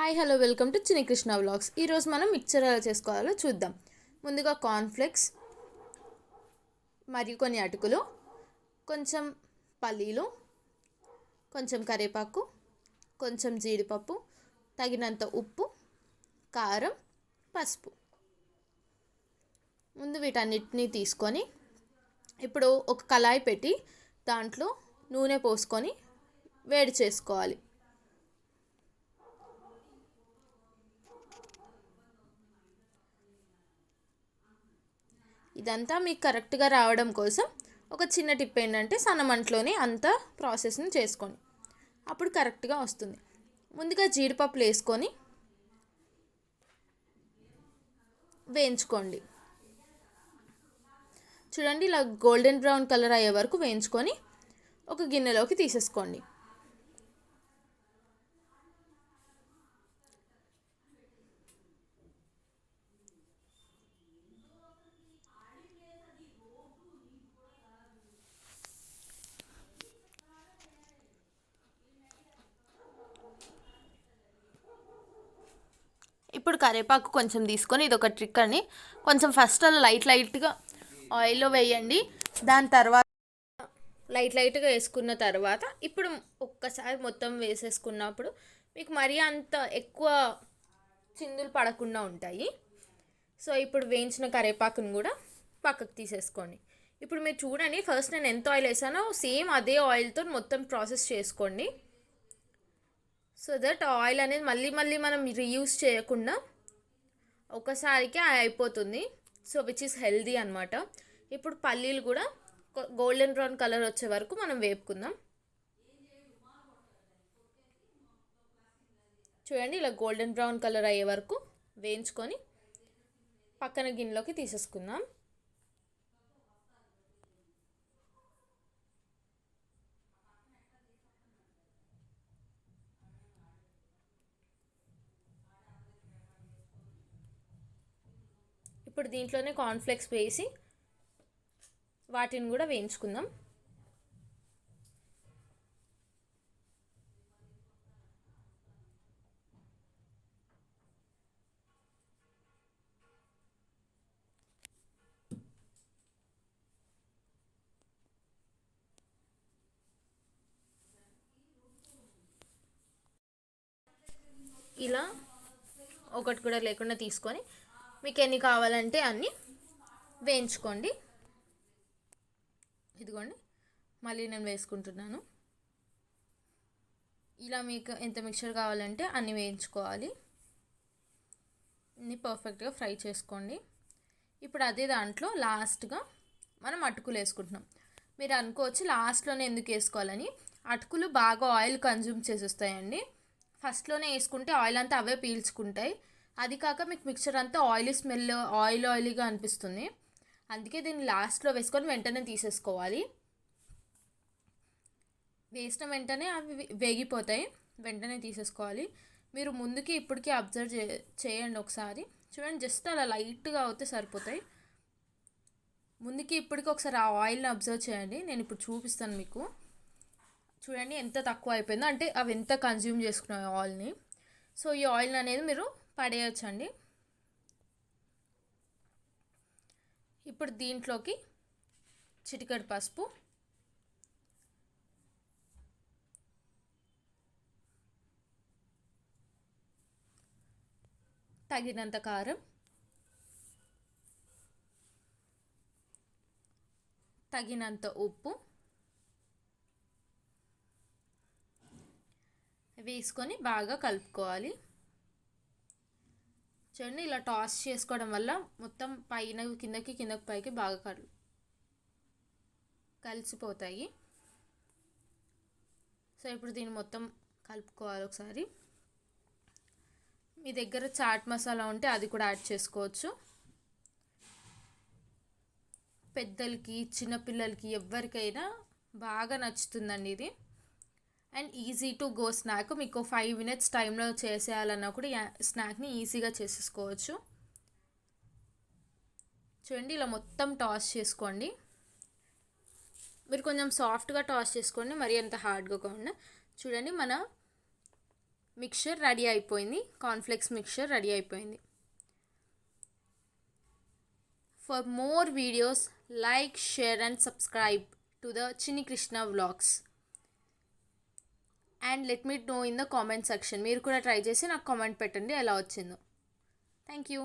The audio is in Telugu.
హాయ్ హలో వెల్కమ్ టు చిన్ని కృష్ణ వ్లాగ్స్. ఈరోజు మనం మిక్చర్ ఎలా చేసుకోవాలో చూద్దాం. ముందుగా కార్న్ఫ్లెక్స్ మరియు కొన్ని అటుకులు కొంచెం పల్లీలు కొంచెం కరివేపాకు కొంచెం జీడిపప్పు తగినంత ఉప్పు కారం పసుపు. ముందు వీటన్నిటిని తీసుకొని ఇప్పుడు ఒక కళాయి పెట్టి దాంట్లో నూనె పోసుకొని వేడి చేసుకోవాలి. ఇదంతా మీకు కరెక్ట్గా రావడం కోసం ఒక చిన్న టిప్ ఏంటంటే సన్నమంటలోనే అంత ప్రాసెస్ని చేసుకోండి. అప్పుడు కరెక్ట్గా వస్తుంది. ముందుగా జీడిపప్పులు వేసుకొని వేయించుకోండి. చూడండి ఇలా గోల్డెన్ బ్రౌన్ కలర్ అయ్యే వరకు వేయించుకొని ఒక గిన్నెలోకి తీసేసుకోండి. ఇప్పుడు కరివేపాకు కొంచెం తీసుకొని ఇది ఒక ట్రిక్ అని కొంచెం ఫస్ట్ అలా లైట్ లైట్గా ఆయిల్లో వేయండి. దాని తర్వాత లైట్ లైట్గా వేసుకున్న తర్వాత ఇప్పుడు ఒక్కసారి మొత్తం వేసేసుకున్నప్పుడు మీకు మరీ అంత ఎక్కువ చిందులు పడకుండా ఉంటాయి. సో ఇప్పుడు వేయించిన కరేపాకును కూడా పక్కకు తీసేసుకోండి. ఇప్పుడు మీరు చూడండి ఫస్ట్ నేను ఎంత ఆయిల్ వేసానో సేమ్ అదే ఆయిల్తో మొత్తం ప్రాసెస్ చేసుకోండి. సో దట్ ఆయిల్ అనేది మళ్ళీ మళ్ళీ మనం రీయూస్ చేయకుండా ఒకసారికి అయిపోతుంది. సో విచ్ ఇస్ హెల్దీ అనమాట ఇప్పుడు పల్లీలు కూడా గోల్డెన్ బ్రౌన్ కలర్ వచ్చే వరకు మనం వేపుకుందాం. చూడండి ఇలా గోల్డెన్ బ్రౌన్ కలర్ అయ్యే వరకు వేయించుకొని పక్కన గిన్నెలోకి తీసేసుకుందాం. ఇప్పుడు దీంట్లోనే కార్న్ఫ్లెక్స్ వేసి వాటిని కూడా వేయించుకుందాం. ఇలా ఒకటి కూడా లేకుండా తీసుకొని మీకు ఎన్ని కావాలంటే అన్నీ వేయించుకోండి. ఇదిగోండి మళ్ళీ నేను వేసుకుంటున్నాను. ఇలా మీకు ఎంత మిక్చర్ కావాలంటే అన్నీ వేయించుకోవాలి. అన్ని పర్ఫెక్ట్గా ఫ్రై చేసుకోండి. ఇప్పుడు అదే దాంట్లో లాస్ట్గా మనం అటుకులు వేసుకుంటున్నాం. మీరు అనుకోవచ్చు లాస్ట్లోనే ఎందుకు వేసుకోవాలని. అటుకులు బాగా ఆయిల్ కన్జ్యూమ్ చేసేస్తాయండి ఫస్ట్లోనే వేసుకుంటే ఆయిల్ అంతా అవే పీల్చుకుంటాయి. అది కాక మీకు మిక్చర్ అంతా ఆయిలీ స్మెల్ ఆయిల్ ఆయిలీగా అనిపిస్తుంది. అందుకే దీన్ని లాస్ట్లో వేసుకొని వెంటనే తీసేసుకోవాలి. వేసిన వెంటనే అవి వేగిపోతాయి. వెంటనే తీసేసుకోవాలి. మీరు ముందుకి ఇప్పటికీ అబ్జర్వ్ చే చేయండి ఒకసారి. చూడండి జస్ట్ అలా లైట్గా అవుతే సరిపోతాయి. ముందుకి ఇప్పటికీ ఒకసారి ఆ ఆయిల్ని అబ్జర్వ్ చేయండి. నేను ఇప్పుడు చూపిస్తాను మీకు. చూడండి ఎంత తక్కువ అయిపోయిందో. అంటే అవి ఎంత కన్జ్యూమ్ చేసుకున్నాయి ఆయిల్ని సో ఈ ఆయిల్ అనేది మీరు పడేయచ్చండి. ఇప్పుడు దీంట్లోకి చిటికడి పసుపు. తగినంత కారం. తగినంత ఉప్పు. వేసుకొని బాగా కలుపుకోవాలి. చూడండి ఇలా టాస్ చేసుకోవడం వల్ల మొత్తం పైన కిందకి కిందకి పైకి బాగా కలు కలిసిపోతాయి. సో ఇప్పుడు దీన్ని మొత్తం కలుపుకోవాలి ఒకసారి. మీ దగ్గర చాట్ మసాలా ఉంటే అది కూడా యాడ్ చేసుకోవచ్చు. పెద్దలకి చిన్నపిల్లలకి ఎవరికైనా బాగా నచ్చుతుందండి ఇది. And easy to go snack. మీకు ఫైవ్ మినిట్స్ టైంలో చేసేయాలన్నా కూడా స్నాక్ని ఈజీగా చేసేసుకోవచ్చు. చూడండి ఇలా మొత్తం టాస్ చేసుకోండి. మీరు కొంచెం సాఫ్ట్గా టాస్ చేసుకోండి మరి అంత హార్డ్గా కాకుండా. చూడండి మన మిక్చర్ రెడీ అయిపోయింది. కార్న్ఫ్లెక్స్ మిక్చర్ రెడీ అయిపోయింది. For more videos like share and subscribe to the Chinni Krishna vlogs. And let me know in the comment section. మీరు కూడా ట్రై చేసి నాకు కామెంట్ పెట్టండి ఎలా వచ్చిందో. Thank you.